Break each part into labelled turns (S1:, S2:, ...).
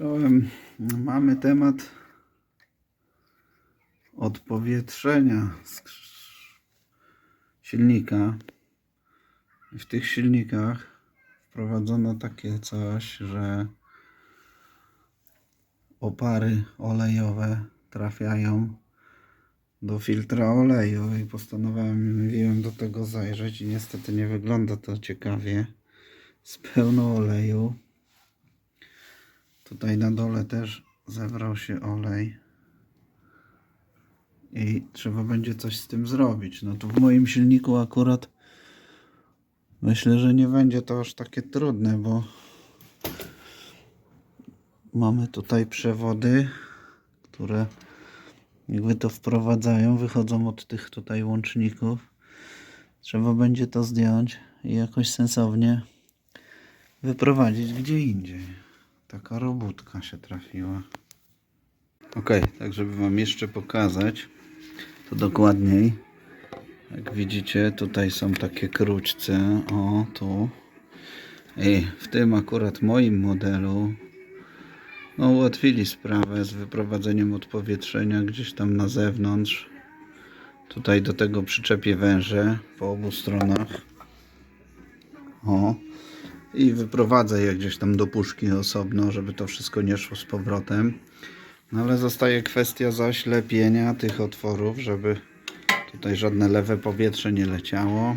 S1: Czołem. Mamy temat odpowietrzenia silnika. W tych silnikach wprowadzono takie coś, że opary olejowe trafiają do filtra oleju i postanowiłem do tego zajrzeć i niestety nie wygląda to ciekawie. Z pełno oleju. Tutaj na dole też zebrał się olej. I trzeba będzie coś z tym zrobić. No tu w moim silniku akurat myślę, że nie będzie to aż takie trudne, bo mamy tutaj przewody, które jakby to wprowadzają, wychodzą od tych tutaj łączników. Trzeba będzie to zdjąć i jakoś sensownie wyprowadzić gdzie indziej. Taka robótka się trafiła. Ok, tak żeby Wam jeszcze pokazać to dokładniej. Jak widzicie, tutaj są takie kruczce. O, tu. I w tym akurat moim modelu no, ułatwili sprawę z wyprowadzeniem odpowietrzenia gdzieś tam na zewnątrz. Tutaj do tego przyczepię węże po obu stronach. O. I wyprowadzę je gdzieś tam do puszki osobno, żeby to wszystko nie szło z powrotem. No ale zostaje kwestia zaślepienia tych otworów, żeby tutaj żadne lewe powietrze nie leciało.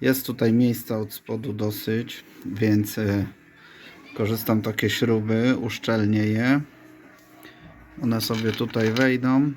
S1: Jest tutaj miejsca od spodu dosyć, więc e, korzystam takie śruby, uszczelnię je. One sobie tutaj wejdą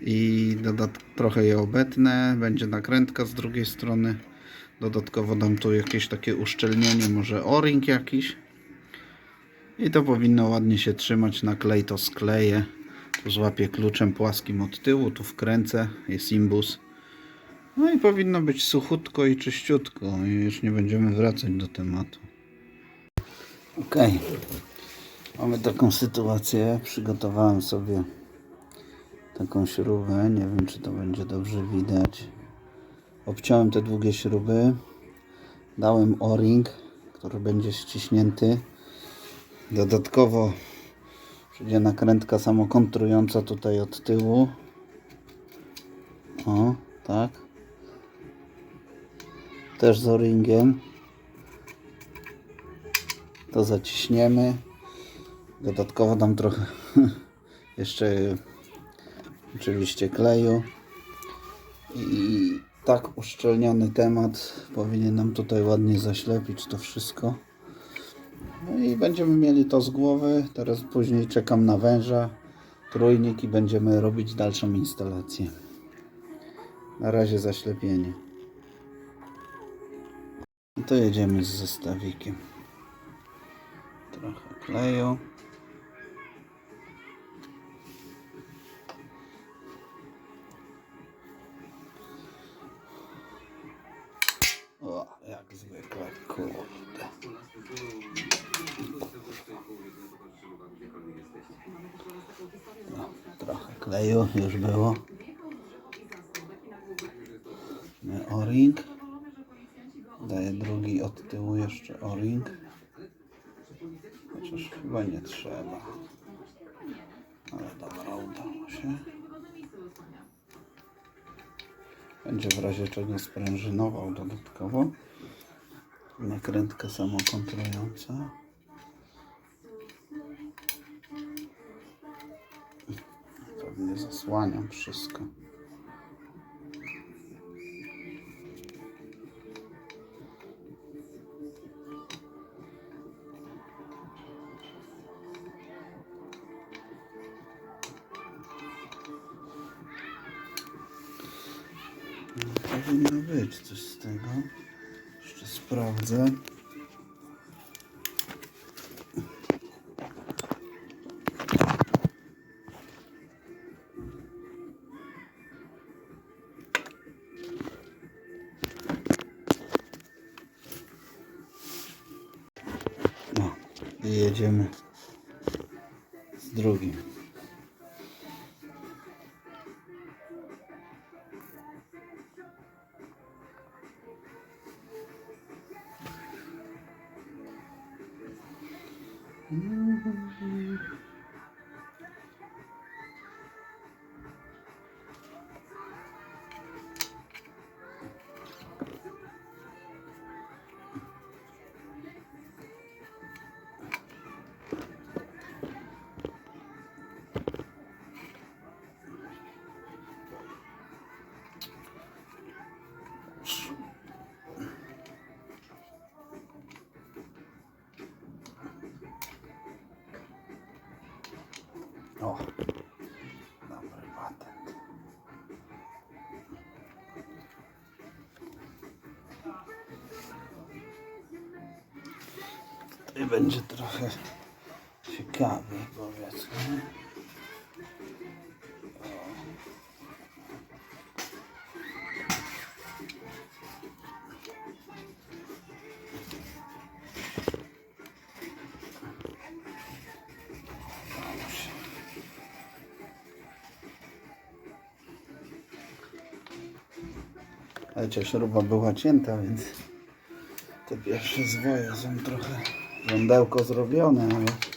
S1: i dodat trochę je obetnę. Będzie nakrętka z drugiej strony. Dodatkowo dam tu jakieś takie uszczelnienie, może o-ring jakiś. I to powinno ładnie się trzymać. Na klej to skleję. Tu złapię kluczem płaskim od tyłu, tu wkręcę, jest imbus. No i powinno być suchutko i czyściutko. I już nie będziemy wracać do tematu. Ok. Mamy taką sytuację. Przygotowałem sobie taką śrubę. Nie wiem, czy to będzie dobrze widać. Obciąłem te długie śruby. Dałem o-ring, który będzie ściśnięty. Dodatkowo przyjdzie nakrętka samokontrująca tutaj od tyłu. O, tak. Też z o-ringiem. To zaciśniemy. Dodatkowo dam trochę jeszcze oczywiście kleju. I tak uszczelniony temat powinien nam tutaj ładnie zaślepić to wszystko. No i będziemy mieli to z głowy. Teraz później czekam na węża, trójnik i będziemy robić dalszą instalację. Na razie zaślepienie. I to jedziemy z zestawikiem. Trochę kleju. Kurde. No, trochę kleju już było. O-ring. Daję drugi od tyłu jeszcze o-ring. Chociaż chyba nie trzeba. Ale dobra, udało się. Będzie w razie czego sprężynował dodatkowo. Nakrętka samokontrująca. Pewnie zasłaniam wszystko. Powinno być coś z tego. Jeszcze sprawdzę. No jedziemy Tutaj będzie trochę ciekawy, powiedzmy. Wiecie, śruba była cięta, więc te pierwsze zwoje są trochę rondełko zrobione, ale, ale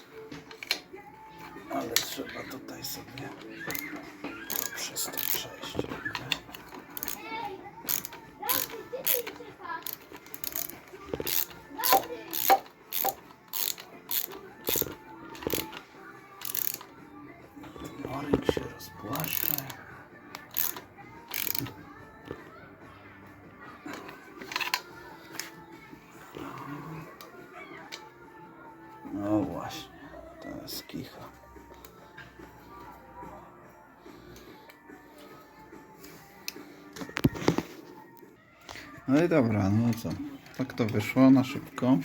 S1: No i dobra, no co? Tak to wyszło na szybko.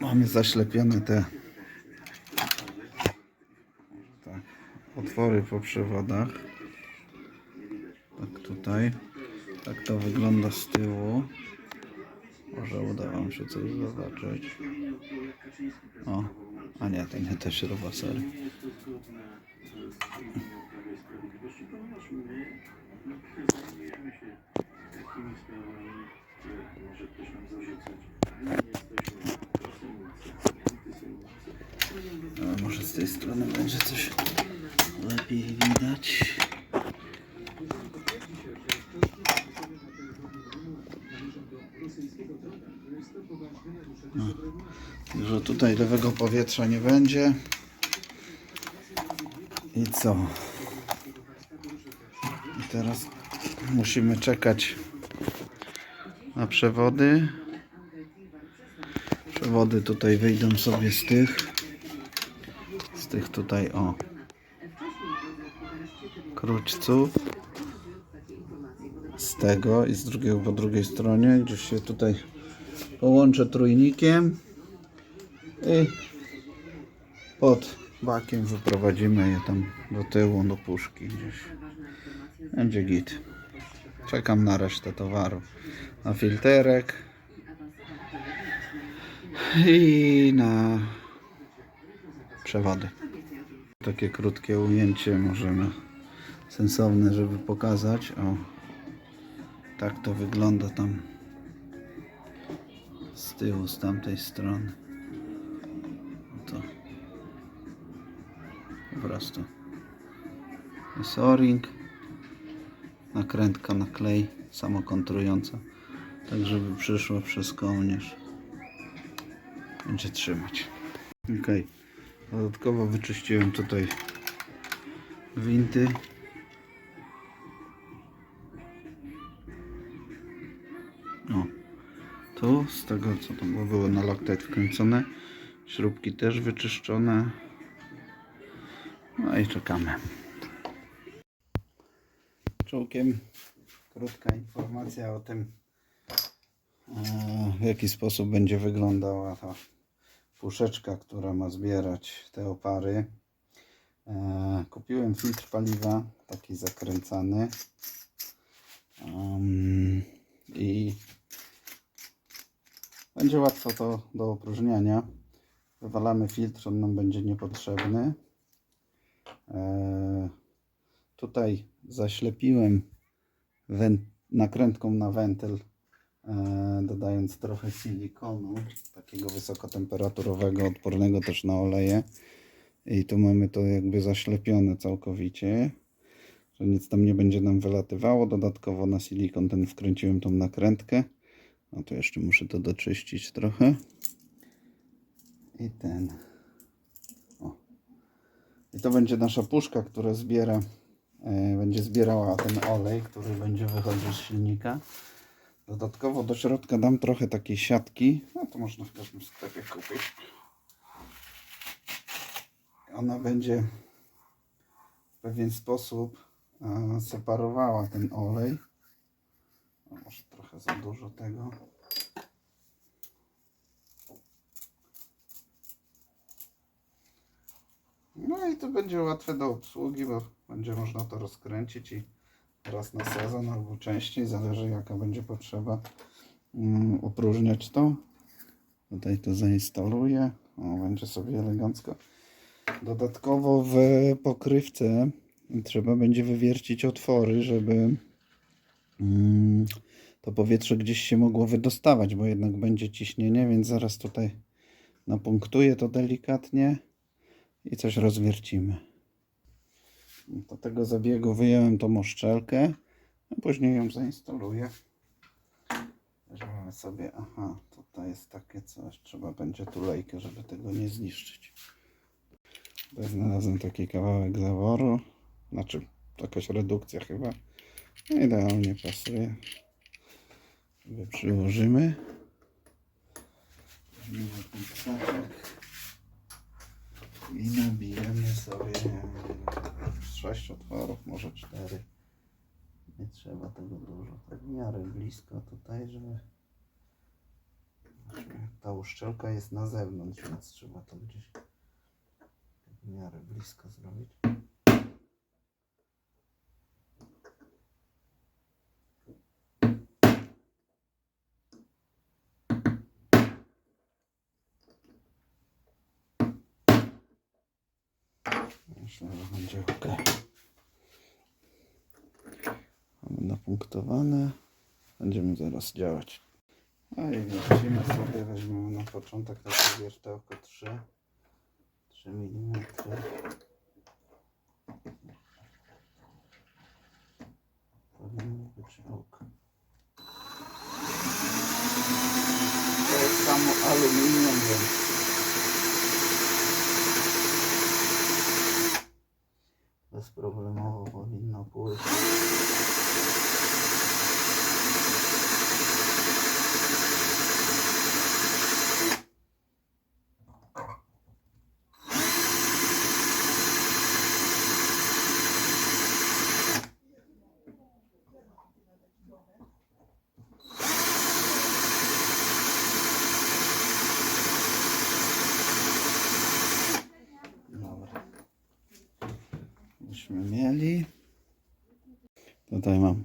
S1: Mamy zaślepione te tak, otwory po przewodach. Tak tutaj. Tak to wygląda z tyłu. Może uda Wam się coś zobaczyć. O, a nie, to nie te śrubosery. A może z tej strony będzie coś lepiej widać. tutaj lewego powietrza nie będzie. I co? I teraz musimy czekać na przewody. Przewody tutaj wyjdą sobie z tych. Tych tutaj o kruczców. Z tego i z drugiego po drugiej stronie. Gdzieś się tutaj połączę trójnikiem i pod bakiem wyprowadzimy je tam do tyłu, do puszki gdzieś. Będzie git. Czekam na resztę towaru. Na filterek i na przewody. Takie krótkie ujęcie możemy sensowne, żeby pokazać. O, tak to wygląda tam z tyłu, z tamtej strony. To po prostu jest o-ring, nakrętka na klej samokontrująca, tak żeby przyszło przez kołnierz. Będzie trzymać. Ok. Dodatkowo wyczyściłem tutaj winty. O, tu z tego co tam było, było na Loctite wkręcone. Śrubki też wyczyszczone. No i czekamy. Czołkiem krótka informacja o tym, e, w jaki sposób będzie wyglądała ta puszeczka, która ma zbierać te opary. E, Kupiłem filtr paliwa, taki zakręcany. I będzie łatwo to do opróżniania. Wywalamy filtr, on nam będzie niepotrzebny. E, tutaj zaślepiłem nakrętką na wentyl dodając trochę silikonu, takiego wysokotemperaturowego, odpornego też na oleje. I tu mamy to jakby zaślepione całkowicie, że nic tam nie będzie nam wylatywało. Dodatkowo na silikon ten wkręciłem tą nakrętkę. No to jeszcze muszę to doczyścić trochę. I ten. O. I to będzie nasza puszka, która zbiera, e, będzie zbierała ten olej, który będzie wychodził z silnika. Dodatkowo do środka dam trochę takiej siatki. No to można w każdym sklepie kupić. Ona będzie w pewien sposób e, separowała ten olej. O, może trochę za dużo tego. No i to będzie łatwe do obsługi, bo będzie można to rozkręcić i raz na sezon albo częściej, zależy jaka będzie potrzeba mm, opróżniać to. Tutaj to zainstaluję. O, będzie sobie elegancko. Dodatkowo w pokrywce trzeba będzie wywiercić otwory, żeby mm, to powietrze gdzieś się mogło wydostawać, bo jednak będzie ciśnienie, więc zaraz tutaj napunktuję to delikatnie i coś rozwiercimy. Do tego zabiegu wyjąłem tą oszczelkę, a później ją zainstaluję. Weźmiemy sobie, aha, tutaj jest takie coś, trzeba będzie tulejkę, żeby tego nie zniszczyć. Tutaj znalazłem taki kawałek zaworu, znaczy jakaś redukcja chyba. No Idealnie pasuje. Sobie przyłożymy. Weźmiemy ten psaczek i nabijemy sobie sześć otworów, może cztery. Nie trzeba tego dużo, tak w miarę blisko tutaj, żeby ta uszczelka jest na zewnątrz, więc trzeba to gdzieś w miarę blisko zrobić. Myślę, że będzie ok. Mamy napunktowane. Będziemy zaraz działać. No i wiercimy sobie, weźmiemy na początek takie wiertełko 3, 3 mm. Powinno być ok. To jest samo aluminium, więc безпроблемово повільно поїзд. Myśmy mieli. Tutaj mam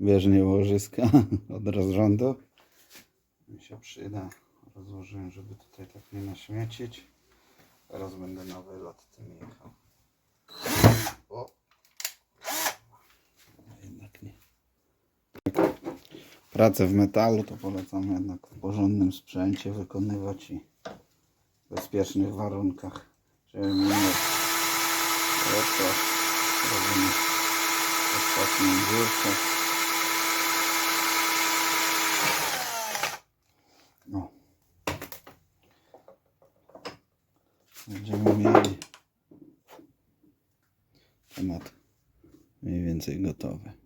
S1: bieżnię łożyska od rozrządu. Mi się przyda. Rozłożyłem, żeby tutaj tak nie naśmiecić. Teraz będę na wylot tym jechał. O! Jednak nie. Pracę w metalu to polecam jednak w porządnym sprzęcie wykonywać i w bezpiecznych warunkach. Żeby nie Oto robimy ostatnią górkę. No. Będziemy mieli temat mniej więcej gotowy.